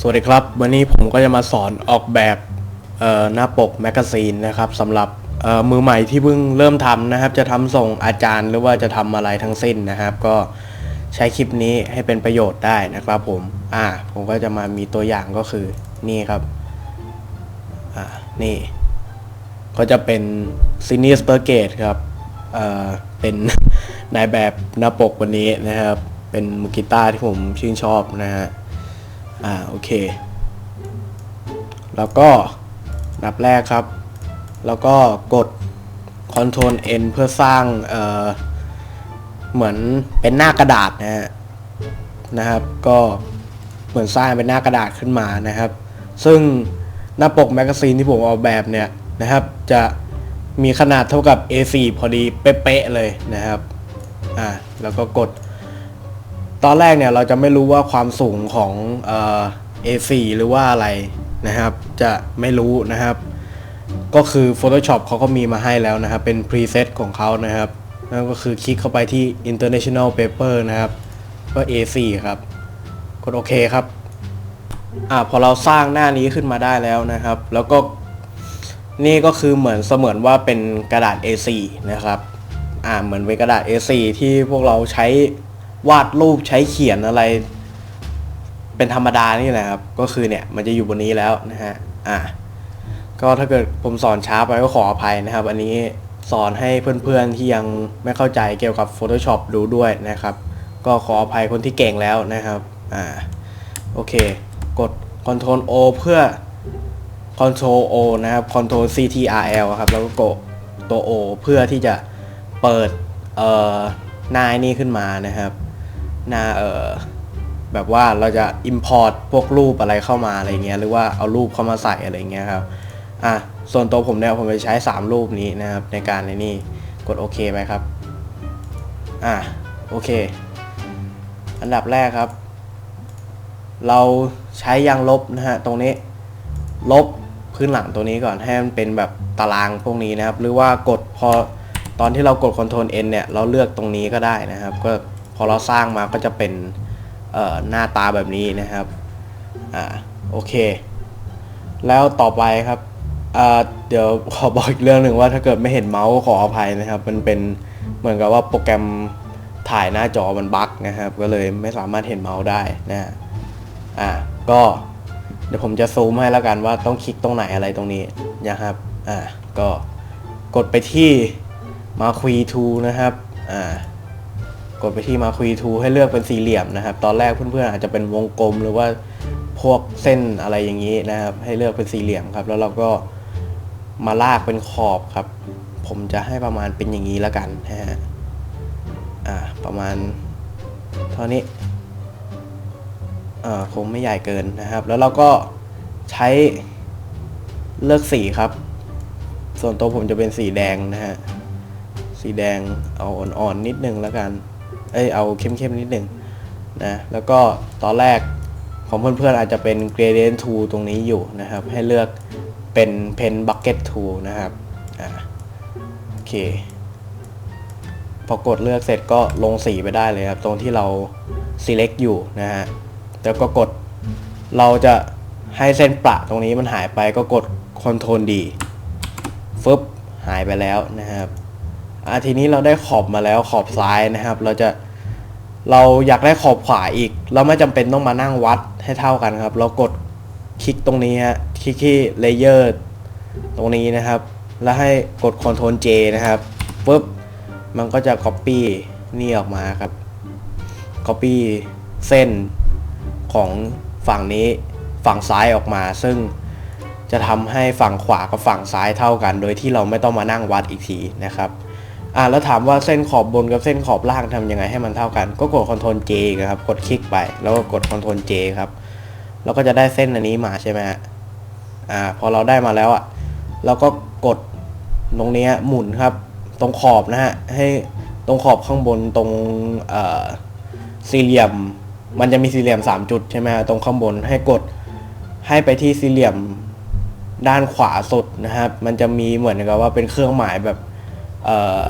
สวัสดีครับ วันนี้ผมก็จะมาสอนออกแบบหน้าปกแมกกาซีนนะครับสำหรับมือใหม่ที่เพิ่งเริ่มทำนะครับ จะทำส่งอาจารย์หรือว่าจะทำอะไรทั้งสิ้นนะครับ ก็ใช้คลิปนี้ให้เป็นประโยชน์ได้นะครับผมอ่าผมก็จะมามีตัวอย่างก็คือนี่ครับอ่านี่ก็จะเป็นซินีสเปอร์เกตครับเอ่อเป็นนายแบบหน้าปกวันนี้นะครับ เป็นมือกีตาร์ที่ผมชื่นชอบนะฮะ อ่าโอเค แล้วก็อันดับแรกครับ แล้วก็กด Ctrl N เพื่อสร้างเอ่อเหมือนเป็นหน้ากระดาษนะฮะนะครับ ก็เหมือนสร้างเป็นหน้ากระดาษขึ้นมานะครับ ซึ่งหน้าปกแมกกาซีนที่ผมออกแบบเนี่ยนะครับ จะมีขนาดเท่ากับ A4 พอดีเป๊ะๆเลยนะครับอ่าแล้วก็กด ตอนแรกเนี่ยเราจะไม่รู้ว่าความสูงของเอ่อ A4 หรือว่าอะไรนะครับ จะไม่รู้นะครับ ก็คือ Photoshop เขาก็มีมาให้แล้วนะครับ เป็น preset ของเขานะครับนั่นก็คือคลิกเข้าไปที่ international paper นะครับ ก็ A4 ครับ กดโอเคครับอ่าพอเราสร้างหน้านี้ขึ้นมาได้แล้วนะครับ แล้วก็นี่ก็คือเหมือนเสมือนว่าเป็นกระดาษ A4 นะครับอ่าเหมือนเป็นกระดาษ A4 ที่พวกเราใช้ วาดรูปใช้เขียนอะไร เป็นธรรมดานี่แหละครับ ก็คือเนี่ยมันจะอยู่บนนี้แล้วนะฮะอ่าก็ถ้าเกิดผมสอนช้าไปก็ขออภัยนะครับ อันนี้สอนให้เพื่อนๆที่ยังไม่เข้าใจเกี่ยวกับ Photoshop ดูด้วยนะครับ ก็ขออภัยคนที่เก่งแล้วนะครับอ่าโอเค กด Ctrl O เพื่อ Ctrl O นะครับ Ctrl CTRL ครับ แล้วก็กดตัว O เพื่อที่จะเปิดเอ่อหน้านี่ขึ้นมานะครับ หน้าเออแบบว่าเราจะ import พวกรูปอะไรเข้ามาอะไรเงี้ยหรือว่าเอารูปเข้ามาใส่อะไรเงี้ยครับอะส่วนตัวผมเนี่ยผมจะใช้ 3 รูปนี้นะครับในการในนี่กดโอเคไหมครับอะโอเค อันดับแรกครับ เราใช้ยางลบนะฮะตรงนี้ ลบพื้นหลังตัวนี้ก่อนให้มันเป็นแบบตารางพวกนี้นะครับ หรือว่ากดพอตอนที่เรากด Ctrl N เนี่ยเราเลือกตรงนี้ก็ได้นะครับ ก็ พอเราสร้างมาก็จะเป็นหน้าตาแบบนี้นะครับอ่าโอเค แล้วต่อไปครับเดี๋ยวขอบอกอีกเรื่องหนึ่งว่าถ้าเกิดไม่เห็นเมาส์ขออภัยนะครับ มันเป็นเหมือนกับว่าโปรแกรมถ่ายหน้าจอมันบั๊กนะครับ ก็เลยไม่สามารถเห็นเมาส์ได้นะฮะอ่าก็เดี๋ยวผมจะซูมให้แล้วกันว่าต้องคลิกตรงไหนอะไรตรงนี้นะครับอ่าก็กดไปที่มาคุยทูนะครับอ่า กดไปที่มาคุยทูให้เลือกเป็นสี่เหลี่ยมนะครับ ตอนแรกเพื่อนๆอาจจะเป็นวงกลมหรือว่าพวกเส้นอะไรอย่างนี้นะครับ ให้เลือกเป็นสี่เหลี่ยมครับ แล้วเราก็มาลากเป็นขอบครับ ผมจะให้ประมาณเป็นอย่างนี้แล้วกันนะฮะอ่าประมาณเท่านี้อ่าคงไม่ใหญ่เกินนะครับ แล้วเราก็ใช้เลือกสีครับ ส่วนตัวผมจะเป็นสีแดงนะฮะ สีแดงเอาอ่อนๆนิดนึงแล้วกัน เอ้ยเอาเข้มๆนิดหนึ่งนะแล้วก็ตอนแรกของเพื่อนๆอาจจะเป็น gradient tool ตรงนี้อยู่นะครับ ให้เลือกเป็น pen bucket tool นะครับอ่าโอเค พอกดเลือกเสร็จก็ลงสีไปได้เลยครับ ตรงที่เรา select อยู่นะฮะแล้วก็กดเราจะให้เส้นประตรงนี้มันหายไปก็กด Ctrl D ฟึบหายไปแล้วนะครับ อะทีนี้เราได้ขอบมาแล้วขอบซ้ายนะครับ เราจะเราอยากได้ขอบขวาอีก เราไม่จำเป็นต้องมานั่งวัดให้เท่ากันครับ เรากดคลิกตรงนี้ฮะคลิกที่เลเยอร์ตรงนี้นะครับ แล้วให้กด Ctrl J นะครับปุ๊บมันก็จะ Copy นี่ออกมาครับ Copy เส้นของฝั่งนี้ฝั่งซ้ายออกมา ซึ่งจะทำให้ฝั่งขวากับฝั่งซ้ายเท่ากัน โดยที่เราไม่ต้องมานั่งวัดอีกทีนะครับ อ่าแล้วถามว่าเส้นขอบบนกับเส้นขอบล่างทำยังไงให้มันเท่ากัน ก็กด Ctrl J ครับ กดคลิกไป แล้วก็กด Ctrl J ครับ แล้วก็จะได้เส้นอันนี้มาใช่ไหมฮะ อ่า พอเราได้มาแล้วอะ เราก็กดตรงนี้หมุนครับ ตรงขอบนะฮะ ให้ตรงขอบข้างบนตรงเอ่อสี่เหลี่ยม มันจะมีสี่เหลี่ยม 3 จุดใช่ไหมตรงข้างบนให้กดให้ไปที่สี่เหลี่ยมด้านขวาสุดนะครับ มันจะมีเหมือนกับว่าเป็นเครื่องหมายแบบ เอ่อ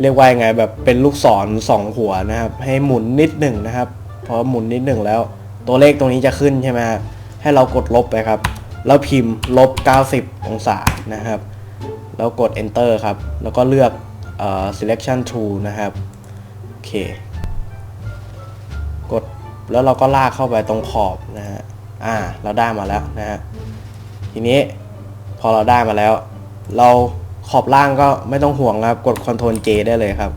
เรียกว่ายังไงแบบเป็นลูกศรสองหัวนะครับ ให้หมุนนิดหนึ่งนะครับพอหมุนนิดหนึ่งแล้ว ตัวเลขตรงนี้จะขึ้นใช่ไหมครัให้เรากดลบไปครับแล้วพิมพ์ลบ 90 องศานะครับ แล้วกด enter ครับ แล้วก็เลือกเอ่อ selection tool นะครับโอเคกดแล้วเราก็ลากเข้าไปตรงขอบนะฮะอ่าเราได้มาแล้วนะฮะทีนี้พอเราได้มาแล้ว เรา ขอบล่างก็ไม่ต้องห่วงครับ กด Ctrl J ได้เลยครับ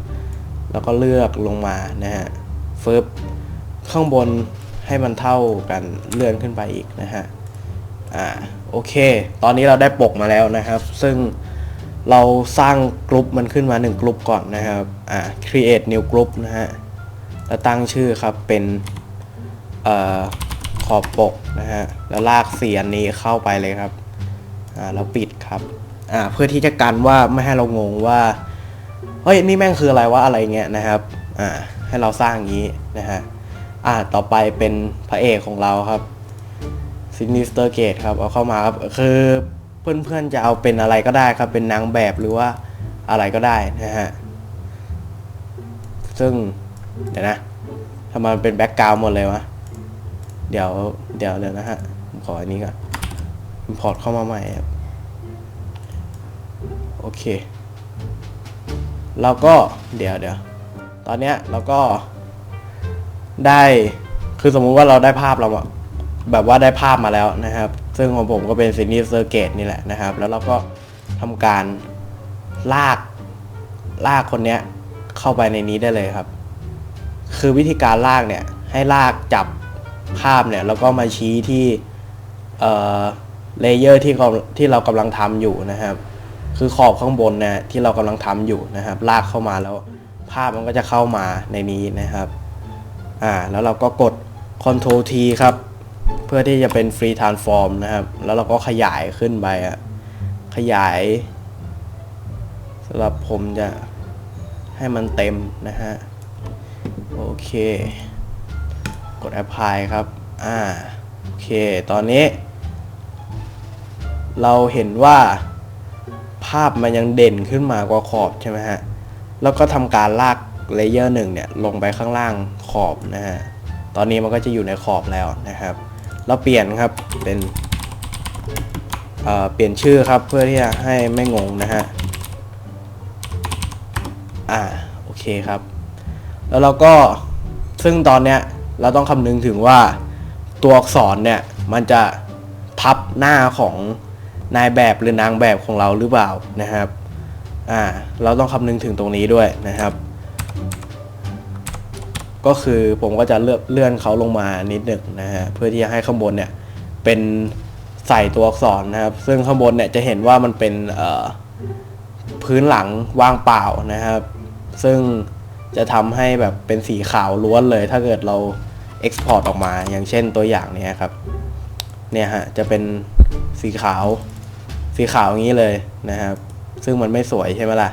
แล้วก็เลือกลงมานะฮะฟึบข้างบนให้มันเท่ากันเลื่อนขึ้นไปอีกนะฮะ อ่า โอเค ตอนนี้เราได้ปกมาแล้วนะครับ ซึ่งเราสร้างกลุ่มมันขึ้นมา 1 กลุ่มก่อนนะครับ อ่า create new group นะฮะ แล้วตั้งชื่อครับเป็นเอ่อขอบปกนะฮะ แล้วลากสีอันนี้เข้าไปเลยครับ อ่า แล้วปิดครับ อ่าเพื่อที่จะกันว่าไม่ให้เรางงว่าเฮ้ยนี่แม่งคืออะไรวะอะไรเงี้ยนะครับอ่าให้เราสร้างอย่างนี้นะฮะอ่าต่อไปเป็นพระเอกของเราครับซินิสเตอร์เกตครับเอาเข้ามาครับคือเพื่อนๆจะเอาเป็นอะไรก็ได้ครับ เป็นนางแบบหรือว่าอะไรก็ได้นะฮะซึ่งเดี๋ยวนะทำไมมันเป็นแบ็กกราวด์หมดเลยวะเดี๋ยวเดี๋ยวเดี๋ยวนะฮะผมขออันนี้ก่อน import เข้ามาใหม่ครับ โอเค เราก็เดี๋ยวเดี๋ยวตอนเนี้ยเราก็ได้ คือสมมุติว่าเราได้ภาพเราอะแบบว่าได้ภาพมาแล้วนะครับ ซึ่งของผมก็เป็นซินีเซอร์เกตนี่แหละนะครับ แล้วเราก็ทำการลากลากคนเนี้ยเข้าไปในนี้ได้เลยครับ คือวิธีการลากเนี่ย ให้ลากจับภาพเนี่ยแล้วก็มาชี้ที่เลเยอร์ที่ที่เรากำลังทำอยู่นะครับ คือขอบข้างบนนะที่เรากำลังทำอยู่นะครับ ลากเข้ามาแล้วภาพมันก็จะเข้ามาในนี้นะครับอ่าแล้วเราก็กด Ctrl T ครับ เพื่อที่จะเป็น Free Transform นะครับ แล้วเราก็ขยายขึ้นไปอะขยายสำหรับผมจะให้มันเต็มนะฮะ โอเค กด Apply ครับ อ่า โอเค ตอนนี้ เราเห็นว่าาพมันยังเด่นขึ้นมากว่าขอบใช่ไหมฮะ แล้วก็ทำการลากเลเยอร์หนึ่งเนี่ยลงไปข้างล่างขอบนะฮะ ตอนนี้มันก็จะอยู่ในขอบแล้วนะครับ เราเปลี่ยนครับเป็นเเปลี่ยนชื่อครับเพื่อที่จะให้ไม่งงนะฮะ อ่าโอเคครับ แล้วเราก็ซึ่งตอนเนี้ยเราต้องคำนึงถึงว่าตัวอักษรเนี่ยมันจะทับหน้าของ นายแบบหรือนางแบบของเราหรือเปล่านะครับอ่าเราต้องคำนึงถึงตรงนี้ด้วยนะครับ ก็คือผมก็จะเลื่อนเลื่อนเขาลงมานิดหนึ่งนะฮะเพื่อที่จะให้ข้างบนเนี่ยเป็นใส่ตัวอักษรนะครับ ซึ่งข้างบนเนี่ยจะเห็นว่ามันเป็นเอ่อพื้นหลังว่างเปล่านะครับ ซึ่งจะทำให้แบบเป็นสีขาวล้วนเลย ถ้าเกิดเรา export ออกมา อย่างเช่นตัวอย่างเนี้ยครับ เนี่ยฮะจะเป็นสีขาว สีขาวอย่างนี้เลยนะครับ ซึ่งมันไม่สวยใช่ไหมล่ะ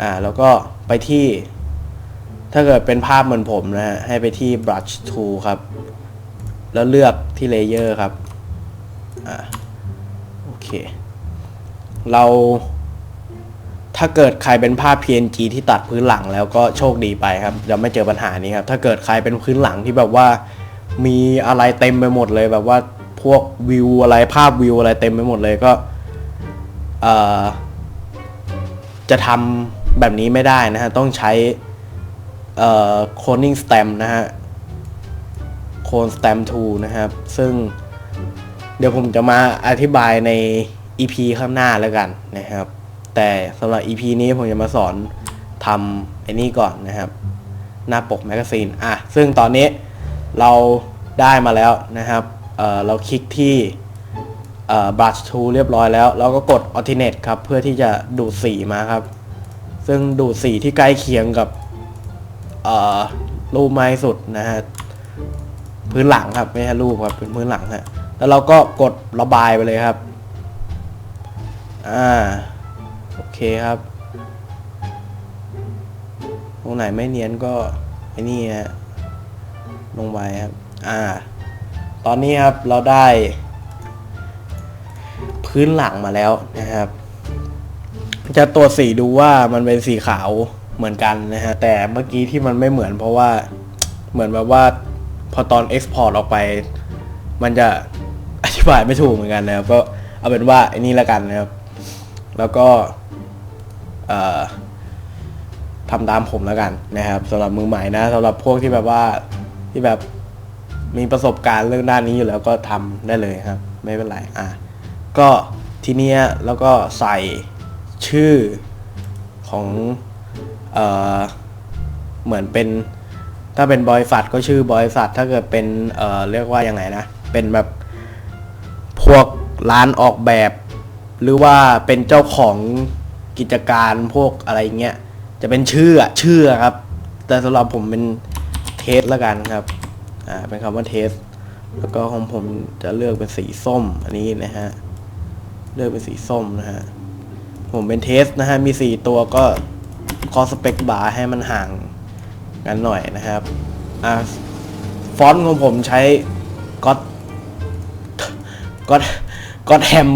อ่าแล้วก็ไปที่ ถ้าเกิดเป็นภาพเหมือนผมนะฮะให้ไปที่ brush tool ครับ แล้วเลือกที่ layer ครับอ่าโอเค เราถ้าเกิดใครเป็นภาพ PNG ที่ตัดพื้นหลังแล้วก็โชคดีไปครับจะไม่เจอปัญหานี้ครับ ถ้าเกิดใครเป็นพื้นหลังที่แบบว่า มีอะไรเต็มไปหมดเลยแบบว่าพวกวิวอะไรภาพวิวอะไรเต็มไปหมดเลยก็ จะทำแบบนี้ไม่ได้นะฮะ ต้องใช้เอ่อ cloning stem นะฮะ clone stamp tool นะครับ ซึ่งเดี๋ยวผมจะมาอธิบายใน EP ข้างหน้าแล้วกันนะครับ แต่สำหรับ EP นี้ผมจะมาสอนทำไอ้นี่ก่อนนะครับ หน้าปกแมกกาซีนอะซึ่งตอนนี้เราได้มาแล้วนะครับเเราคลิกที่ เอ่อ brush tool เรียบร้อยแล้ว เราก็กด alternate ครับ เพื่อที่จะดูดสีมาครับ ซึ่งดูดสีที่ใกล้เคียงกับรูปไม้สุดนะฮะพื้นหลังครับไม่ใช่รูปครับเป็นพื้นหลังฮะแล้วเราก็กดระบายไปเลยครับอ่าโอเคครับ ตรงไหนไม่เนียนก็ไอ้นี่ฮะลงไปครับ อ่า ตอนนี้ครับเราได้ พื้นหลังมาแล้วนะครับ จะตรวจสีดูว่ามันเป็นสีขาวเหมือนกันนะฮะแต่เมื่อกี้ที่มันไม่เหมือนเพราะว่าเหมือนแบบว่าพอตอน Export ออกไป มันจะอธิบายไม่ถูกเหมือนกันนะครับก็เอาเป็นว่าไอ้นี่ละกันนะครับ แล้วก็ทำตามผมแล้วกันนะครับสำหรับมือใหม่นะสำหรับพวกที่แบบว่าที่แบบมีประสบการณ์เรื่องด้านนี้อยู่แล้วก็ทำได้เลยครับ ไม่เป็นไรอะ ก็ทีเนี้ยแล้วก็ใส่ชื่อของเอ่อเหมือนเป็นถ้าเป็นบริษัทก็ชื่อบริษัทถ้าเกิดเป็นเอ่อเรียกว่ายังไงนะ เป็นแบบพวกร้านออกแบบ หรือว่าเป็นเจ้าของกิจการพวกอะไรเงี้ยจะเป็นชื่ออะชื่อครับ แต่สำหรับผมเป็นเทสละกันครับอ่าเป็นคำว่าเทสแล้วก็ของผมจะเลือกเป็นสีส้มอันนี้นะฮะ ลือกเป็นสีส้มนะฮะ ผมเป็นเทสนะฮะ มีสี่ตัวก็คอสเปคบาร์ให้มันห่างกันหน่อยนะครับอ่าฟอนต์ของผมใช้ก็ก็ก็แทม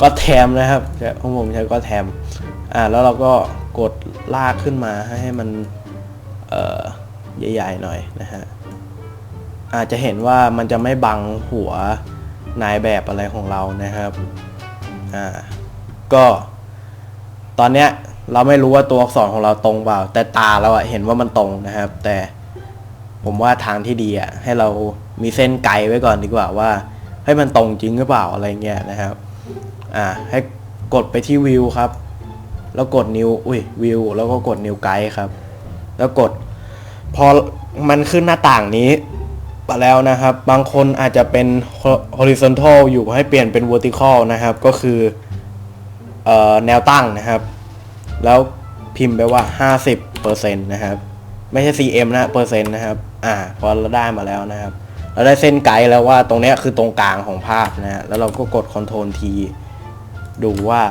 ก็แทมนะครับใช่ของผมใช้ก็แทมอ่าแล้วเราก็กดลากขึ้นมาให้ให้มันเอ่อใหญ่ๆหน่อยนะฮะอาจจะเห็นว่ามันจะไม่บังหัวนายแบบอะไรของเรานะครับ อ่าก็ตอนเนี้ยเราไม่รู้ว่าตัวอักษรของเราตรงเปล่า แต่ตาเราอะเห็นว่ามันตรงนะครับ แต่ผมว่าทางที่ดีอะให้เรามีเส้นไกลไว้ก่อนดีกว่าว่าให้มันตรงจริงหรือเปล่าอะไรเงี้ยนะครับ อ่า ให้กดไปที่วิวครับ แล้วกดนิวอุ้ยวิวแล้วก็กดนิวไกด์ครับ แล้วกด พอมันขึ้นหน้าต่างนี้ แล้วนะครับ บางคนอาจจะเป็น horizontal อยู่ให้เปลี่ยนเป็น vertical นะครับ ก็คือออแนวตั้งนะครับ แล้วพิมพ์ไปว่า 50%นะครับ ไม่ใช่ cm นะเปอร์เซ็นต์นะครับ อ่า พอเราได้มาแล้วนะครับ เราได้เส้นไกด์แล้วว่าตรงเนี้ยคือตรงกลางของภาพนะฮะ แล้วเราก็กด Ctrl T ดูว่า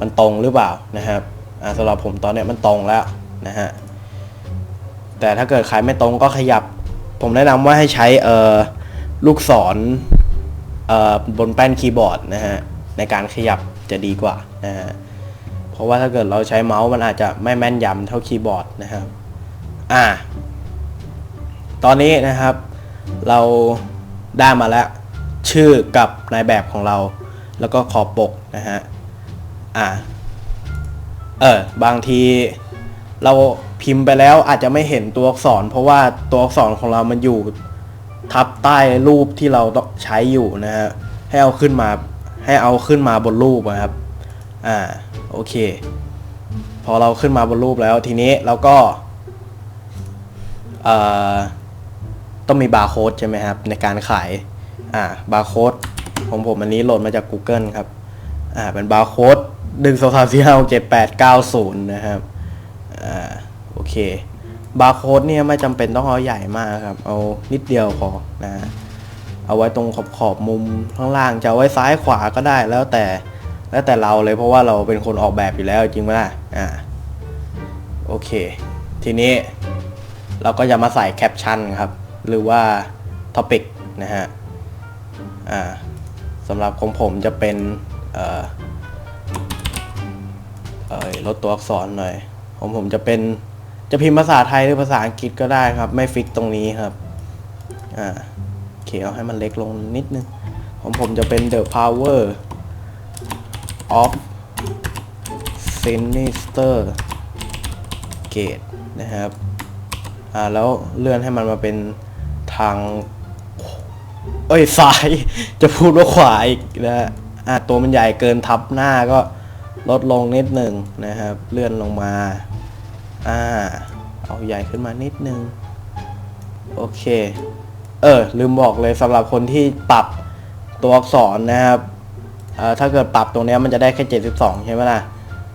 มันตรงหรือเปล่านะครับ อ่าสำหรับผมตอนเนี้ยมันตรงแล้วนะฮะแต่ถ้าเกิดใครไม่ตรงก็ขยับ ผมแนะนำว่าให้ใช้เอ่อลูกศรเอ่อบนแป้นคีย์บอร์ดนะฮะในการขยับจะดีกว่านะฮะเพราะว่าถ้าเกิดเราใช้เมาส์มันอาจจะไม่แม่นยำเท่าคีย์บอร์ดนะครับอ่า ตอนนี้นะครับเราได้มาแล้วชื่อกับนายแบบของเรา แล้วก็ขอบปกนะฮะอ่าเออบางทีเรา พิมพ์ไปแล้วอาจจะไม่เห็นตัวอักษร เพราะว่าตัวอักษรของเรามันอยู่ ทับใต้รูปที่เราต้องใช้อยู่นะฮะให้เอาขึ้นมาให้เอาขึ้นมาบนรูปนะครับอ่าโอเค พอเราขึ้นมาบนรูปแล้วทีนี้เราก็เอ่อต้องมีบาร์โค้ดใช่ไหมครับ ในการขายอ่าบาร์โค้ดของผมอันนี้โหลดมาจาก Google ครับอ่าเป็นบาร์โค้ดหนึ่งสองสามสี่ห้าหกเจ็ดแปดเก้าศูนย์นะครับอ่า เคบาร์โค้ดเนี่ยไม่จำเป็นต้องเอาใหญ่มากครับ เอานิดเดียวพอนะเอาไว้ตรงขอบขอบมุมข้างล่างจะเอาไว้ซ้ายขวาก็ได้แล้วแต่แล้วแต่เราเลยเพราะว่าเราเป็นคนออกแบบอยู่แล้วจริงไหมล่ะอ่าโอเค ทีนี้เราก็จะมาใส่แคปชั่นครับ หรือว่าท็อปิกนะฮะอ่าสำหรับของผมจะเป็นเอ่อเอ่อลดตัวอักษรหน่อยของผมจะเป็น จะพิมพ์ภาษาไทยหรือภาษาอังกฤษก็ได้ครับ ไม่ฟิกตรงนี้ครับ อ่าเคเอาให้มันเล็กลงนิดนึงของผมจะเป็น the power of sinister gate นะครับ อ่า แล้วเลื่อนให้มันมาเป็นทาง เอ้ยซ้าย จะพูดว่าขวาอีกนะอ่าตัวมันใหญ่เกินทับหน้าก็ลดลงนิดหนึ่งนะครับ เลื่อนลงมา อ่า เอาใหญ่ขึ้นมานิดนึง โอเค เออ ลืมบอกเลยสำหรับคนที่ปรับตัวอักษรนะครับถ้าเกิดปรับตรงนี้มันจะได้แค่ 72 ใช่ไหมล่ะ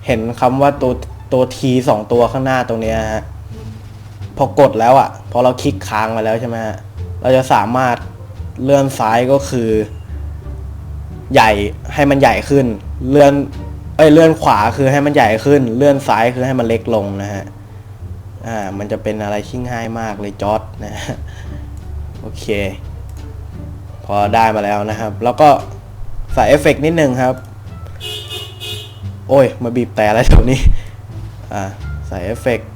เห็นคำว่าตัวตัว T สองตัวข้างหน้าตรงนี้ฮะ พอกดแล้วอะ่ะ พอเราคลิกค้างมาแล้วใช่ไหมฮะ เราจะสามารถเลื่อนซ้ายก็คือ ใหญ่ให้มันใหญ่ขึ้น เลื่อน เอ้ย เลื่อนขวาคือให้มันใหญ่ขึ้น เลื่อนซ้ายคือให้มันเล็กลงนะฮะ อ่ามันจะเป็นอะไรที่ง่ายมากเลยจอร์ดนะฮะโอเค พอได้มาแล้วนะครับ แล้วก็ใส่เอฟเฟกต์นิดนึงครับ โอ้ย มาบีบแต่อะไรแถวนี้ อ่า ใส่เอฟเฟกต์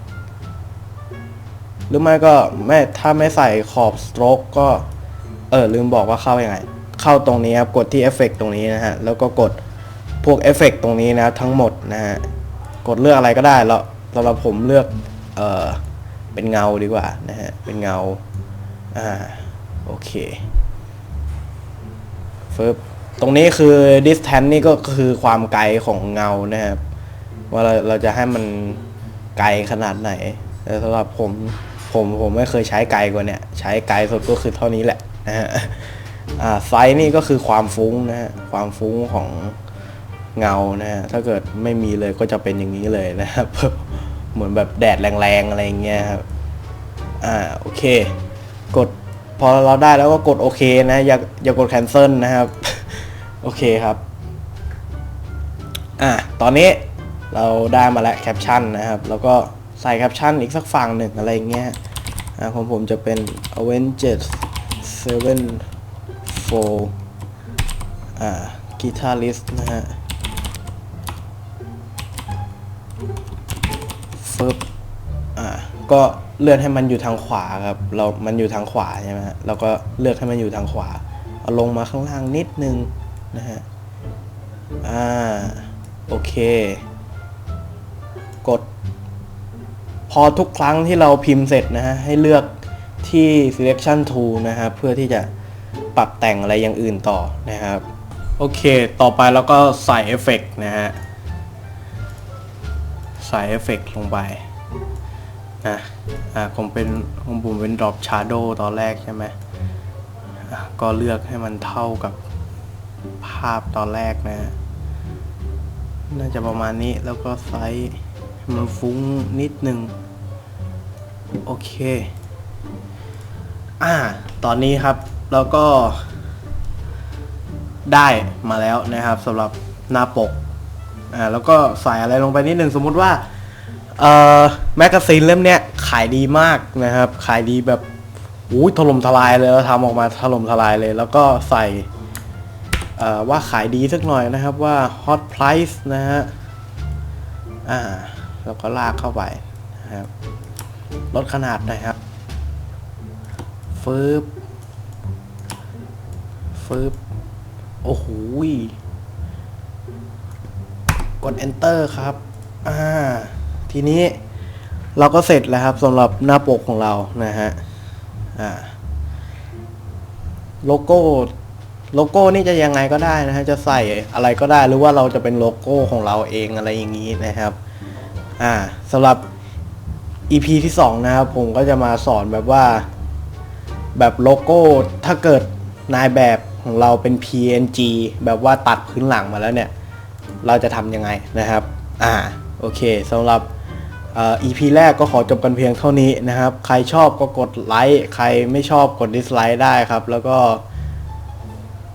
หรือไม่ก็ไม่ถ้าไม่ใส่ขอบสโตรกก็ เออลืมบอกว่าเข้ายัางไง เข้าตรงนี้ครับ กดที่เอฟเฟกตรงนี้นะฮะ แล้วก็กดพวกเอฟเฟกตรงนี้นะ ทั้งหมดนะฮะ กดเลือกอะไรก็ได้แล้วสำหรับผมเลือก เออเป็นเงาดีกว่านะฮะ เป็นเงา อ่า โอเคฟึบตรงนี้คือ distance นี่ก็คือความไกลของเงานะครับ ว่าเราเราจะให้มันไกลขนาดไหน แต่สำหรับผมผมผมไม่เคยใช้ไกลกว่าเนี่ย ใช้ไกลสุดก็คือเท่านี้แหละนะฮะอ่าไซส์นี่ก็คือความฟุ้งนะฮะ ความฟุ้งของเงานะฮะ ถ้าเกิดไม่มีเลยก็จะเป็นอย่างนี้เลยนะครับ เหมือนแบบแดดแรงๆอะไรอย่างเงี้ยครับอ่าโอเค กดพอเราได้แล้วก็กดโอเคนะอย่าอย่ากด cancel นะครับ โอเคครับ อะตอนนี้เราได้มาแล้วแคปชั่นนะครับ แล้วก็ใส่แคปชั่นอีกสักฝั่งหนึ่งอะไรอย่างเงี้ยอะของผมจะเป็น Avengers 7 4อ่า Guitarist นะฮะ ฟึบอ่าก็เลื่อนให้มันอยู่ทางขวาครับ เรามันอยู่ทางขวาใช่ไหมฮะเราก็เลือกให้มันอยู่ทางขวา เอาลงมาข้างล่างนิดนึงนะฮะอ่าโอเค กด พอทุกครั้งที่เราพิมพ์เสร็จนะฮะให้เลือกที่ selection tool นะครับเพื่อที่จะปรับแต่งอะไรอย่างอื่นต่อนะครับ โอเค ต่อไปแล้วก็ใส่เอฟเฟกต์นะฮะ ส่เอฟเฟกต์ลงไปนะอ่าผมเป็นของผมเป็น drop shadow ตอนแรกใช่ไหมอะก็เลือกให้มันเท่ากับภาพตอนแรกนะฮะน่าจะประมาณนี้แล้วก็ไซส์ให้มันฟุ้งนิดนึง โอเค อ่า ตอนนี้ครับเราก็ได้มาแล้วนะครับสำหรับหน้าปก อ่าแล้วก็ใส่อะไรลงไปนิดนึงสมมุติว่าเอ่อแมกกาซีนเล่มเนี้ยขายดีมากนะครับ ขายดีแบบอู้ยถล่มทลายเลยแล้วทำออกมาถล่มทลายเลย แล้วก็ใส่เอ่อว่าขายดีสักหน่อยนะครับว่า hot price นะฮะอ่าแล้วก็ลากเข้าไปนะครับลดขนาดนะครับฟืบฟืบโอ้โห กด enter ครับอ่าทีนี้เราก็เสร็จแล้วครับสำหรับหน้าปกของเรานะฮะอ่าโลโก้โลโก้นี่จะยังไงก็ได้นะฮะจะใส่อะไรก็ได้หรือว่าเราจะเป็นโลโก้ของเราเองอะไรอย่างนี้นะครับอ่าสำหรับ EP ที่2นะครับผมก็จะมาสอนแบบว่า แบบโลโก้ถ้าเกิดนายแบบของเราเป็น PNG แบบว่าตัดพื้นหลังมาแล้วเนี่ย เราจะทำยังไงนะครับ อ่า โอเคสำหรับอ่อ EP แรกก็ขอจบกันเพียงเท่านี้นะครับ ใครชอบก็กดไลค์ ใครไม่ชอบกดดิสไลค์ได้ครับ แล้วก็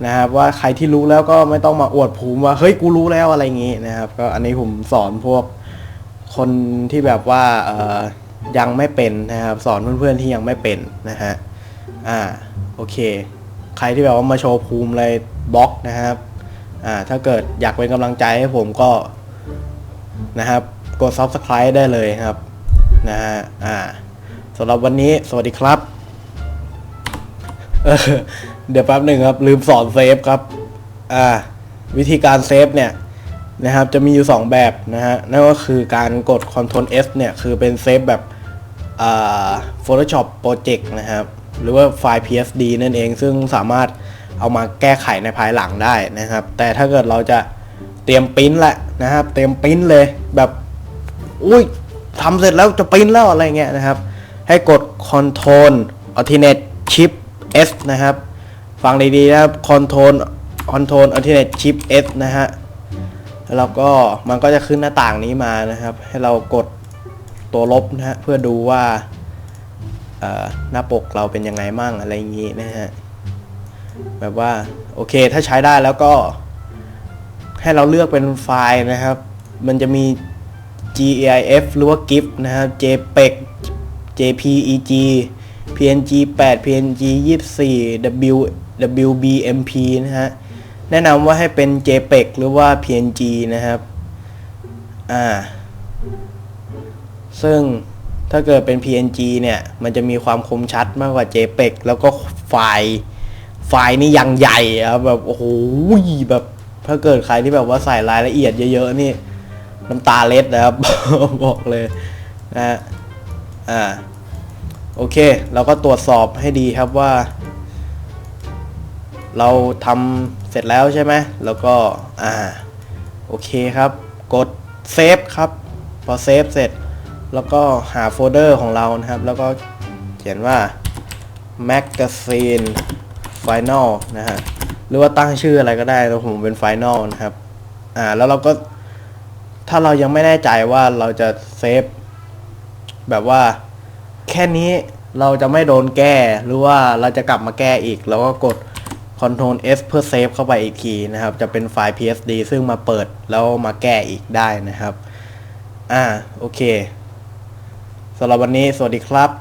นะครับว่าใครที่รู้แล้วก็ไม่ต้องมาอวดภูมิว่าเฮ้ยกูรู้แล้วอะไรอย่างงี้นะครับ ก็อันนี้ผมสอนพวกคนที่แบบว่ายังไม่เป็นนะครับ สอนเพื่อนๆที่ยังไม่เป็นนะฮะ อ่า โอเค ใครที่แบบว่ามาโชว์ภูมิอะไรบล็อกนะครับ อ่าถ้าเกิดอยากเป็นกำลังใจให้ผมก็นะครับ กด subscribe ได้เลยครับนะฮะอ่าสำหรับวันนี้สวัสดีครับเเดี๋ยวแป๊บหนึ่งครับ ลืมสอนเซฟครับอ่าวิธีการเซฟเนี่ยนะครับจะมีอยู่ 2 แบบนะฮะนั่นก็คือการกด Ctrl S เนี่ยคือเป็นเซฟแบบอ่า Photoshop Project นะครับ หรือว่าไฟล์ PSD นั่นเองซึ่งสามารถ เอามาแก้ไขในภายหลังได้นะครับ แต่ถ้าเกิดเราจะเตรียมปริ้นแหละนะครับ เตรียมปริ้นเลยแบบอุ้ยทำเสร็จแล้วจะปริ้นแล้วอะไรเงี้ยนะครับ ให้กด Ctrl Alternate Shift S นะครับ ฟังดีๆนะครับ Ctrl Ctrl Alternate Shift S นะฮะแล้วก็มันก็จะขึ้นหน้าต่างนี้มานะครับ ให้เรากดตัวลบนะฮะเพื่อดูว่าหน้าปกเราเป็นยังไงมั่งอะไรอย่างงี้นะฮะ แบบว่าโอเคถ้าใช้ได้แล้วก็ ให้เราเลือกเป็นไฟล์นะครับ มันจะมี GIF หรือว่า GIF นะครับ JPEG JPEG PNG 8 PNG 24 W WBMP นะฮะ แนะนำว่าให้เป็น JPEG หรือว่า PNG นะครับ อ่า ซึ่งถ้าเกิดเป็น PNG เนี่ย มันจะมีความคมชัดมากกว่า JPEG แล้วก็ไฟล์ ไฟล์นี่ยังใหญ่ครับแบบโอ้โหแบบถ้าเกิดใครที่แบบว่าใส่รายละเอียดเยอะๆนี่น้ำตาเล็ดนะครับ บอกเลยนะฮะอ่าโอเค เราก็ตรวจสอบให้ดีครับว่า เราทำเสร็จแล้วใช่ไหมแล้วก็อ่าโอเคครับ กดเซฟครับ พอเซฟเสร็จ แล้วก็หาโฟลเดอร์ของเรานะครับ แล้วก็เขียนว่า magazine final นะฮะหรือว่าตั้งชื่ออะไรก็ได้แล้วผมเป็น final นะครับอ่าแล้วเราก็ถ้าเรายังไม่แน่ใจว่าเราจะเซฟแบบว่าแค่นี้เราจะไม่โดนแก้หรือว่าเราจะกลับมาแก้อีก แล้วก็กด Ctrl S เพื่อเซฟเข้าไปอีกทีนะครับ จะเป็นไฟล์ PSD ซึ่งมาเปิดแล้วมาแก้อีกได้นะครับ อ่า โอเคสำหรับวันนี้สวัสดีครับ